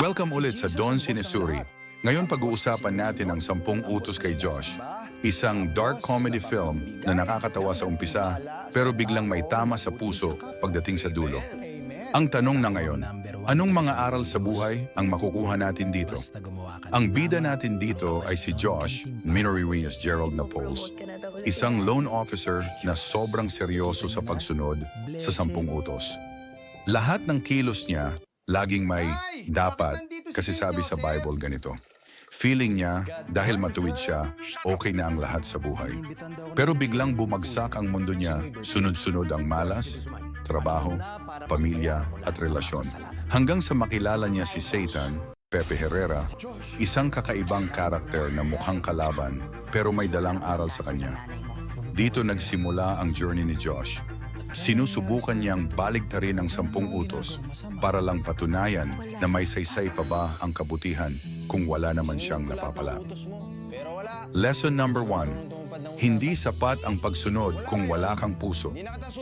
Welcome ulit sa Don Sinesuri. Ngayon pag-uusapan natin ang Sampung Utos kay Josh. Isang dark comedy film na nakakatawa sa umpisa pero biglang may tama sa puso pagdating sa dulo. Ang tanong na ngayon, anong mga aral sa buhay ang makukuha natin dito? Ang bida natin dito ay si Josh, Minory Reyes Gerald Napoles, isang loan officer na sobrang seryoso sa pagsunod sa Sampung Utos. Lahat ng kilos niya, laging may dapat kasi sabi sa Bible ganito. Feeling niya, dahil matuwid siya, okay na ang lahat sa buhay. Pero biglang bumagsak ang mundo niya, sunod-sunod ang malas, trabaho, pamilya at relasyon. Hanggang sa makilala niya si Satan, Pepe Herrera, isang kakaibang karakter na mukhang kalaban pero may dalang aral sa kanya. Dito nagsimula ang journey ni Josh. Sinusubukan niyang baligtarin ang sampung utos para lang patunayan na may saysay pa ba ang kabutihan kung wala naman siyang napapala. Lesson number one, hindi sapat ang pagsunod kung wala kang puso.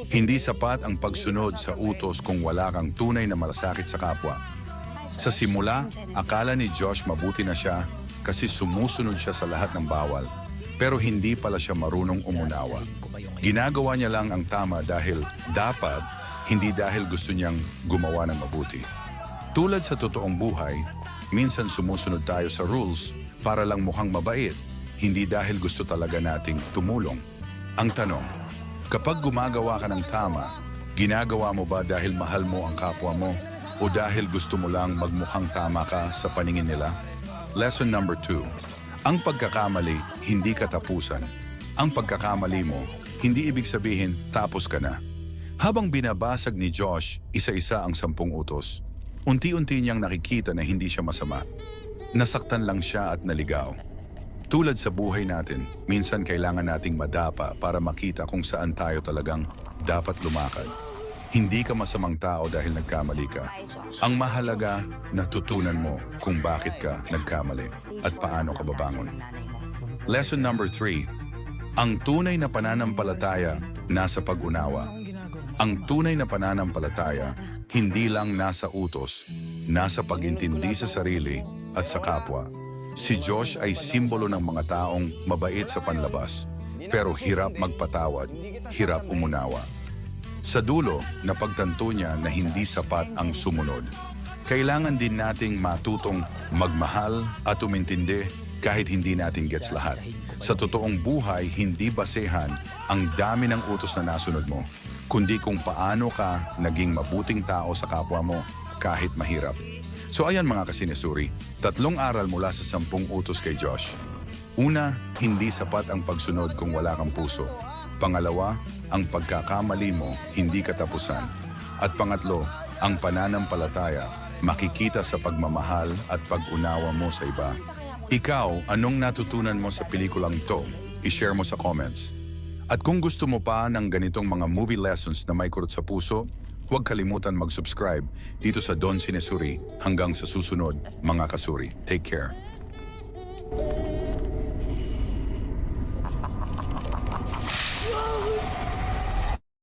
Hindi sapat ang pagsunod sa utos kung wala kang tunay na malasakit sa kapwa. Sa simula, akala ni Josh mabuti na siya kasi sumusunod siya sa lahat ng bawal. Pero hindi pala siya marunong umunawa. Ginagawa niya lang ang tama dahil dapat, hindi dahil gusto niyang gumawa ng mabuti. Tulad sa totoong buhay, minsan sumusunod tayo sa rules para lang mukhang mabait, hindi dahil gusto talaga nating tumulong. Ang tanong, kapag gumagawa ka ng tama, ginagawa mo ba dahil mahal mo ang kapwa mo o dahil gusto mo lang magmukhang tama ka sa paningin nila? Lesson number two, ang pagkakamali hindi katapusan. Ang pagkakamali mo, hindi ibig sabihin tapos ka na. Habang binabasag ni Josh isa-isa ang sampung utos, unti-unti niyang nakikita na hindi siya masama. Nasaktan lang siya at naligaw. Tulad sa buhay natin, minsan kailangan nating madapa para makita kung saan tayo talagang dapat lumakad. Hindi ka masamang tao dahil nagkamali ka. Ang mahalaga, natutunan mo kung bakit ka nagkamali at paano ka babangon. Lesson number three, ang tunay na pananampalataya nasa pag-unawa. Ang tunay na pananampalataya hindi lang nasa utos, nasa pagintindi sa sarili at sa kapwa. Si Josh ay simbolo ng mga taong mabait sa panlabas, pero hirap magpatawad, hirap umunawa. Sa dulo, napagtanto niya na hindi sapat ang sumunod. Kailangan din nating matutong magmahal at umintindi kahit hindi natin gets lahat. Sa totoong buhay, hindi basehan ang dami ng utos na nasunod mo, kundi kung paano ka naging mabuting tao sa kapwa mo kahit mahirap. So ayan mga kasinesuri, tatlong aral mula sa sampung utos kay Josh. Una, hindi sapat ang pagsunod kung wala kang puso. Pangalawa, ang pagkakamali mo hindi katapusan. At pangatlo, ang pananampalataya makikita sa pagmamahal at pag-unawa mo sa iba. Ikaw, anong natutunan mo sa pelikulang to? I-share mo sa comments. At kung gusto mo pa ng ganitong mga movie lessons na may kurot sa puso, huwag kalimutan mag-subscribe dito sa Don Sinesuri hanggang sa susunod, mga kasuri. Take care.